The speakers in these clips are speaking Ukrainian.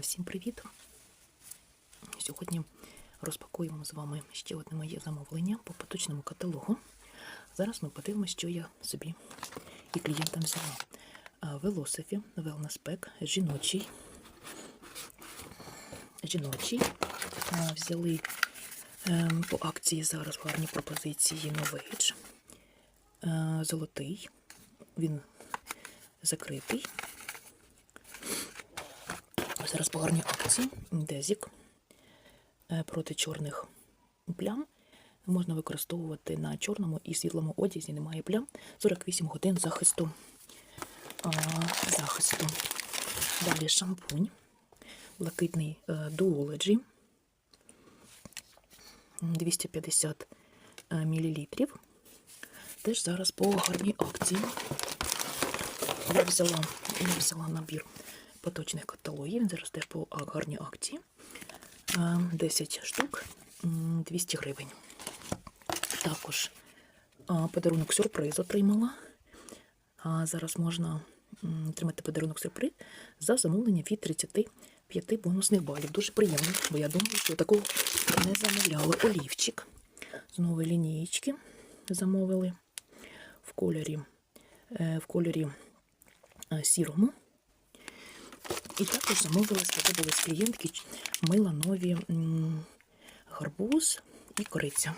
Всім привіт! Сьогодні розпакуємо з вами ще одне моє замовлення по поточному каталогу. Зараз ми подивимося, що я собі і клієнтам взяла. Велосифі, Wellness Pack, жіночий. Жіночий. Взяли ем, по акції зараз гарні пропозиції. Е, Золотий. Він закритий. Зараз по гарній акції. Дезік е, проти чорних плям. Можна використовувати на чорному і світлому одязі, немає плям. 48 годин захисту. А, захисту. Далі шампунь. Блакитний Duology. 250 мл. Теж зараз по гарній акції. Я взяла, я взяла набір поточних каталогів. Він зараз теж по гарній акції. Е, 10 штук, 200 гривень. Також подарунок сюрприз отримала. А зараз можна отримати подарунок сюрприз за замовлення від 35 бонусних балів. Дуже приємно, бо я думаю, що такого не замовляли. Олівчик з нової лінієчки замовили в кольорі, е, в кольорі е, сірому. І також замовили, сподобались клієнтки мила нові гарбуз і кориця.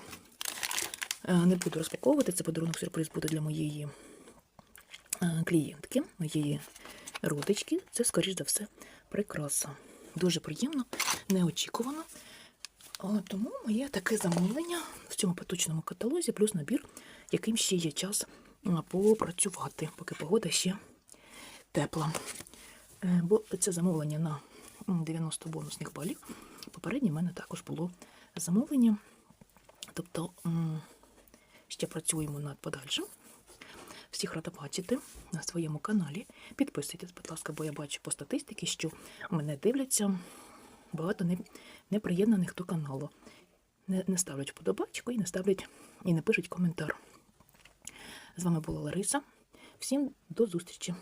Е, Не буду розпаковувати, це подарунок сюрприз буде для моєї е, клієнтки, моєї родички. Це, скоріш за все, прикраса. Дуже приємно, неочікувано. Тому моє таке замовлення в цьому поточному каталозі, плюс набір, яким ще є час попрацювати, поки погода ще тепла. Е, Бо це замовлення на 90 бонусних балів. Попереднє в мене також було замовлення. Тобто ще працюємо над подальшим. Всіх рада бачити на своєму каналі. Підписуйтесь, будь ласка, бо я бачу по статистиці, що мене дивляться багато неприєднаних до каналу. Не, не ставлять вподобачку і не ставлять і не пишуть коментар. З вами була Лариса. Всім до зустрічі!